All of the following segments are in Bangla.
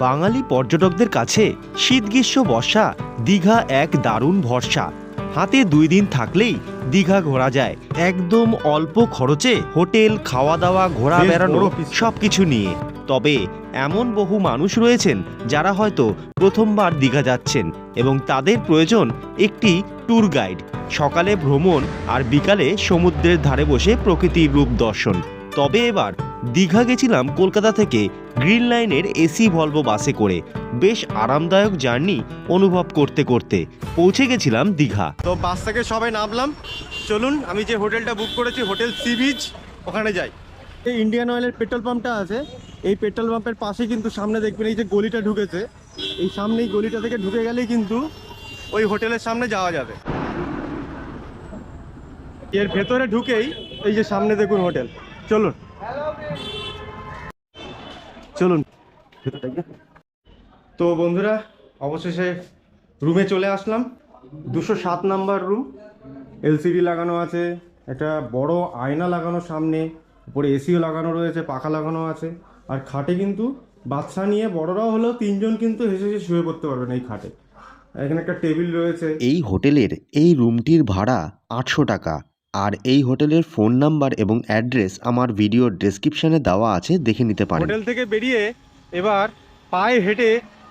বাঙালি পর্যটকদের কাছে শীত গ্রীষ্ম বর্ষা দীঘা এক দারুণ ভরসা। হাতে দুই দিন থাকলেই দীঘা ঘোরা যায়। একদম অল্প খরচে হোটেল খাওয়া দাওয়া ঘোরা বেড়ানো সব কিছু নিয়ে। তবে এমন বহু মানুষ রয়েছেন যারা হয়তো প্রথমবার দীঘা যাচ্ছেন এবং তাদের প্রয়োজন একটি ট্যুর গাইড। সকালে ভ্রমণ আর বিকালে সমুদ্রের ধারে বসে প্রকৃতির রূপ দর্শন। তবে এবার দীঘা গেছিলাম কলকাতা থেকে গ্রিন লাইনের এসি ভলভো বাসে করে। বেশ আরামদায়ক জার্নি অনুভব করতে করতে পৌঁছে গেছিলাম দীঘা। তো বাস থেকে সবাই নামলাম। চলুন, আমি যে হোটেলটা বুক করেছি, হোটেল সি বিচ ওখানে যাই। এই ইন্ডিয়ান অয়েলের পেট্রোল পাম্পটা আছে। এই পেট্রোল পাম্পের পাশে কিন্তু সামনে দেখবেন এই যে গলিটা ঢুকেছে। এই সামনে এই গলিটা থেকে ঢুকে গেলেই কিন্তু ওই হোটেলের সামনে যাওয়া যাবে। এর ভেতরে ঢুকেই এই যে সামনে দেখুন হোটেল। চলুন। চলুন। তো বন্ধুরা অবশেষে রুমে চলে আসলাম। দুশো সাত নাম্বার রুম এলসিডি লাগানো আছে একটা বড় আয়না লাগানো সামনে উপরে এসিও লাগানো রয়েছে পাখা লাগানো আছে। আর খাটে কিন্তু বাচ্চা নিয়ে বড়রাও হলেও তিনজন কিন্তু হেসে হেসে শুয়ে পড়তে পারবেন এই খাটে। এখানে একটা টেবিল রয়েছে। এই হোটেলের এই রুমটির ভাড়া আটশো টাকা। আর এই হোটেলের ফোন নাম্বার এবং অ্যাড্রেস আমার ভিডিও ডেসক্রিপশনে দেওয়া আছে, দেখে নিতে পারেন। হোটেল থেকে বেরিয়ে এবার পায়ে হেঁটে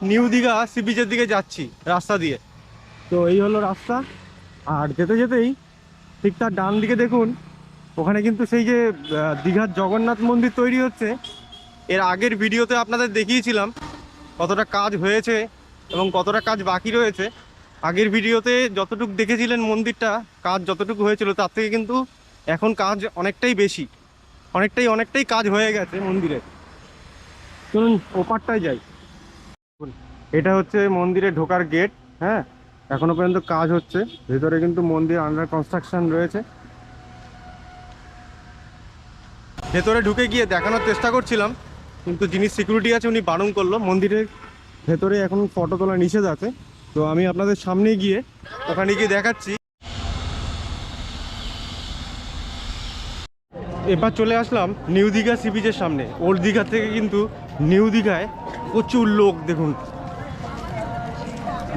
নিউ দীঘা সি বিচের দিকে যাচ্ছি, রাস্তা দিয়ে। তো এই হলো রাস্তা। আর যেতে যেতেই ঠিক তার ডান দিকে দেখুন, ওখানে কিন্তু সেই যে দীঘার জগন্নাথ মন্দির তৈরি হচ্ছে। এর আগের ভিডিওতে আপনাদের দেখিয়েছিলাম কতটা কাজ হয়েছে এবং কতটা কাজ বাকি রয়েছে। আগের ভিডিওতে যতটুকু দেখেছিলেন মন্দিরটা, কাজ যতটুকু হয়েছিল, তার থেকে কিন্তু এখন কাজ অনেকটাই বেশি। অনেকটাই অনেকটাই কাজ হয়ে গেছে মন্দিরে। চলুন ওপারটায় যাই। এটা হচ্ছে মন্দিরে ঢোকার গেট হ্যাঁ? এখনও পর্যন্ত কাজ হচ্ছে। ভেতরে কিন্তু মন্দির আন্ডার কনস্ট্রাকশন রয়েছে। ভেতরে ঢুকে গিয়ে দেখানোর চেষ্টা করছিলাম, কিন্তু যিনি সিকিউরিটি আছে উনি বারণ করল। মন্দিরের ভেতরে এখন ফটো তোলা নিষেধ আছে। তো আমি আপনাদের সামনে গিয়ে ওখানে গিয়ে দেখাচ্ছি। এবার চলে আসলাম নিউ দীঘা সি বিচের সামনে। ওল্ড দীঘা থেকে কিন্তু নিউ দীঘায় প্রচুর লোক, দেখুন।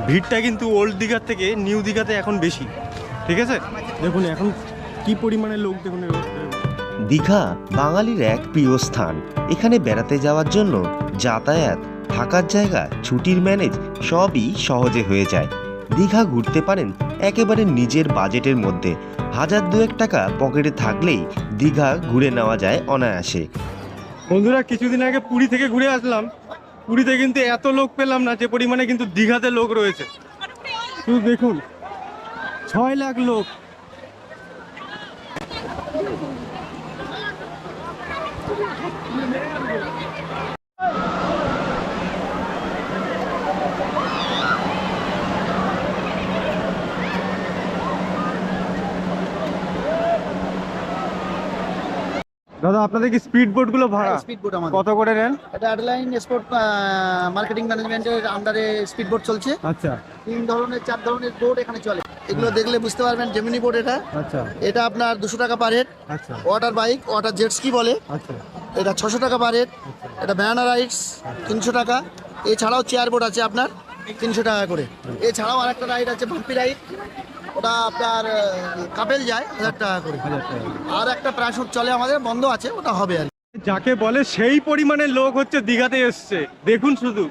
ভিড়টা কিন্তু ওল্ড দীঘার থেকে নিউ দীঘাতে এখন বেশি। ঠিক আছে? দেখুন এখন কি পরিমাণে লোক, দেখুন দীঘা বাঙালির এক প্রিয় স্থান। এখানে বেড়াতে যাওয়ার জন্য যাতায়াত থাকার জায়গা, ছুটির ম্যানেজ সবই সহজে হয়ে যায়। দীঘা ঘুরতে পারেন একেবারে নিজের বাজেটের মধ্যে। হাজার দুয়েক টাকা পকেটে থাকলেই দীঘা ঘুরে নেওয়া যায় অনায়াসে। বন্ধুরা, কিছুদিন আগে পুরী থেকে ঘুরে আসলাম। পুরীতে কিন্তু এত লোক পেলাম না, যে পরিমাণে কিন্তু দীঘাতে লোক রয়েছে। শুধু দেখুন, ছয় লাখ লোক। দাদা আপনাদের কি স্পিড বোটগুলো ভাড়া? স্পিড বোট আমাদের। কত করে নেন? এটা অ্যাডলাইন স্পোর্ট মার্কেটিং ম্যানেজমেন্টের আন্ডারে স্পিড বোট চলছে। আচ্ছা। তিন ধরনের চার ধরনের বোট এখানে চলে। এগুলো দেখলে বুঝতে পারবেন জেমিনি বোট এটা। আচ্ছা। এটা আপনার দুশো টাকা পার হেড আচ্ছা। Water bike water jet ski বলে। আচ্ছা। এটা ছশো টাকা পার হেড এটা ব্যানানা রাইডস তিনশো টাকা। এছাড়াও চেয়ার বোট আছে আপনার তিনশো টাকা করে। এছাড়াও আরেকটা রাইড আছে ভাম্পি রাইড ওটা আপনার কাপেল যায় হাজার টাকা করে। আর একটা প্যারাশুট চলে আমাদের বন্ধ আছে ওটা হবে আর। যাকে বলে সেই পরিমাণে লোক হচ্ছে দীঘাতে এসছে। দেখুন শুধু।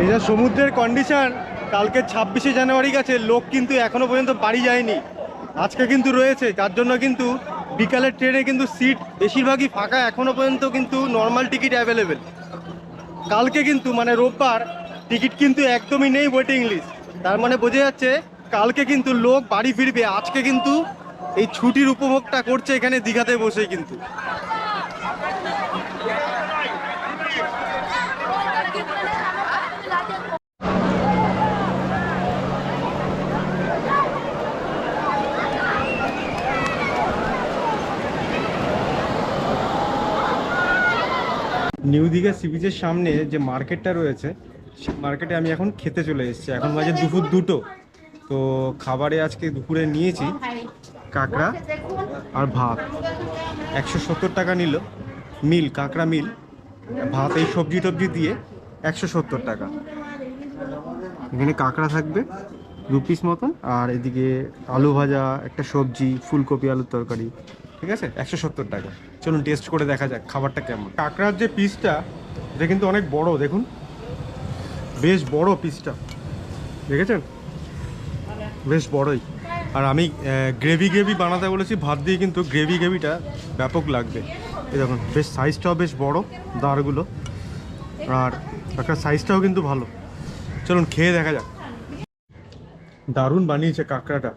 এই যে সমুদ্রের কন্ডিশন কালকে ছাব্বিশে জানুয়ারি গেছে লোক কিন্তু এখনও পর্যন্ত বাড়ি যায়নি। আজকে কিন্তু রয়েছে যার জন্য কিন্তু বিকালের ট্রেনে কিন্তু সিট বেশিরভাগই ফাঁকা এখনও পর্যন্ত কিন্তু নর্মাল টিকিট অ্যাভেলেবেল কালকে কিন্তু মানে রোববার, টিকিট কিন্তু একদমই নেই ওয়েটিং লিস্ট তার মানে বোঝা যাচ্ছে, কালকে কিন্তু লোক বাড়ি ফিরবে। আজকে কিন্তু এই ছুটির উপভোগটা করছে এখানে দীঘাতে বসে কিন্তু। নিউ দীঘা সি বিচের সামনে যে মার্কেটটা রয়েছে, সেই মার্কেটে আমি এখন খেতে চলে এসেছি। এখন বাজে দুপুর দুটো। তো খাবারে আজকে দুপুরে নিয়েছি কাঁকড়া আর ভাত। একশো সত্তর টাকা নিল। মিল, কাঁকড়া মিল। ভাত এই সবজি টবজি দিয়ে একশো সত্তর টাকা। এখানে কাঁকড়া থাকবে, দু পিস মতন। আর এদিকে আলু ভাজা, একটা সবজি, ফুলকপি, আলুর তরকারি। ঠিক আছে? একশো সত্তর টাকা। চলুন টেস্ট করে দেখা যাক খাবারটা কেমন। কাঁকড়ার যে পিসটা এটা কিন্তু অনেক বড়, দেখুন। বেশ বড় পিসটা দেখেছেন? বেশ বড়ই। আর আমি গ্রেভি গ্রেভি বানাতে বলেছি, ভাত দিয়ে কিন্তু গ্রেভি গ্রেভিটা ব্যাপক লাগবে। এই দেখুন, বেশ সাইজটাও বেশ বড়, দাঁড়গুলো। আর কাঁকড়ার সাইজটাও কিন্তু ভালো। চলুন খেয়ে দেখা যাক। দারুণ বানিয়েছে কাঁকড়াটা।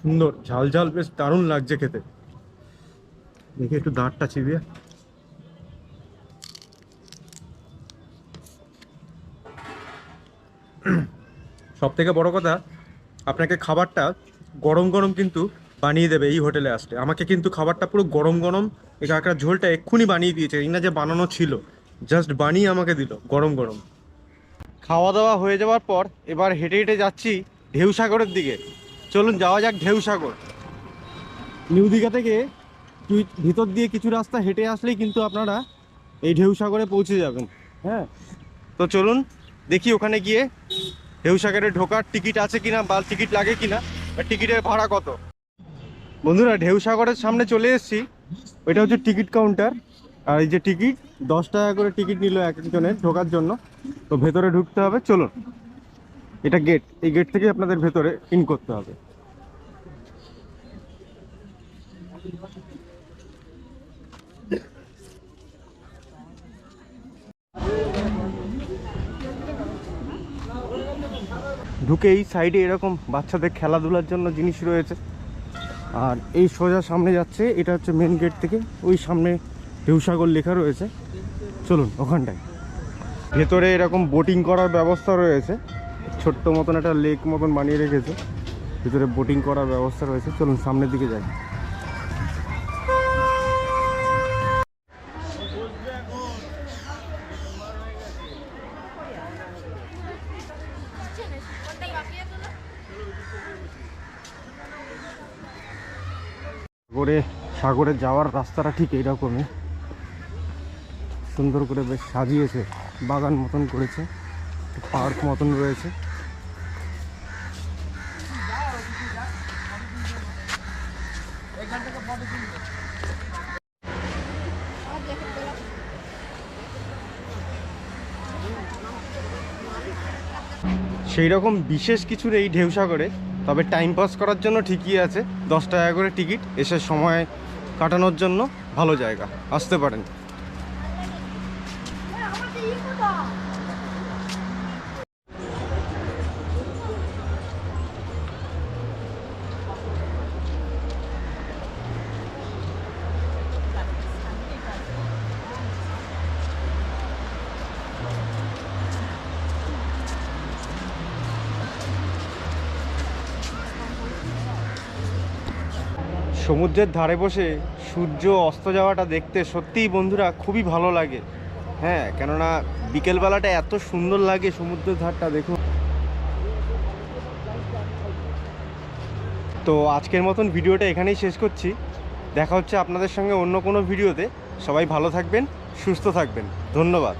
সুন্দর, ঝাল ঝাল, বেশ দারুণ লাগছে খেতে। দেখি একটু দাঁতটা চিবিয়ে। সব থেকে বড় কথা, আপনাকে খাবারটা গরম গরম কিন্তু বানিয়ে দেবে এই হোটেলে আসলে আমাকে কিন্তু খাবারটা পুরো গরম গরম, এই কাঁকড়ার ঝোলটা এক্ষুনি বানিয়ে দিয়েছে, এই না যে বানানো ছিল। জাস্ট বানিয়ে আমাকে দিল, গরম গরম। খাওয়া দাওয়া হয়ে যাওয়ার পর এবার হেঁটে হেঁটে যাচ্ছি ঢেউ সাগরের দিকে। চলুন যাওয়া যাক ঢেউ সাগর নিউ দীঘা থেকে কি- ভিতর দিয়ে কিছু রাস্তা হেঁটে আসলেই কিন্তু আপনারা এই ঢেউ সাগরে পৌঁছে যাবেন। হ্যাঁ। তো চলুন দেখি ওখানে গিয়ে ঢেউ সাগরে ঢোকার টিকিট আছে কিনা বা টিকিট লাগে কিনা আর টিকিটের ভাড়া কত। বন্ধুরা ঢেউ সাগরের সামনে চলে এসেছি। ওইটা হচ্ছে টিকিট কাউন্টার। আর এই যে টিকিট দশ টাকা করে টিকিট নিল এক একজনের ঢোকার জন্য। তো ভেতরে ঢুকতে হবে চলুন। এটা গেট এই গেট থেকে আপনাদের ভেতরে ইন করতে হবে। ঢুকে এই সাইডে এরকম বাচ্চাদের খেলাধুলার জন্য জিনিস রয়েছে। আর এই সোজা সামনে যাচ্ছে, এটা হচ্ছে মেন গেট থেকে, ওই সামনে ঢেউসাগর লেখা রয়েছে। চলুন, ওখানটায়। ভেতরে এরকম বোটিং করার ব্যবস্থা রয়েছে। ছোট্ট মতন একটা লেক মতন বানিয়ে রেখেছে। ভিতরে বোটিং করার ব্যবস্থা রয়েছে। চলুন, সামনের দিকে যাই। সাগরে সাগরে যাওয়ার রাস্তাটা ঠিক এইরকমই। সুন্দর করে বেশ সাজিয়েছে, বাগান মতন করেছে, পার্ক মতন রয়েছে। সেই রকম বিশেষ কিছু নেই ঢেউসাগরে। তবে টাইম পাস করার জন্য ঠিকই আছে। দশ টাকা করে টিকিট এসে সময় কাটানোর জন্য ভালো জায়গা। আসতে পারেন। সমুদ্রের ধারে বসে সূর্য অস্ত যাওয়াটা দেখতে সত্যিই বন্ধুরা খুবই ভালো লাগে। হ্যাঁ কেননা বিকেলবেলাটা এত সুন্দর লাগে সমুদ্রের ধারটা দেখুন। তো আজকের মতন ভিডিওটা এখানেই শেষ করছি। দেখা হচ্ছে আপনাদের সঙ্গে অন্য কোনো ভিডিওতে। সবাই ভালো থাকবেন, সুস্থ থাকবেন। ধন্যবাদ।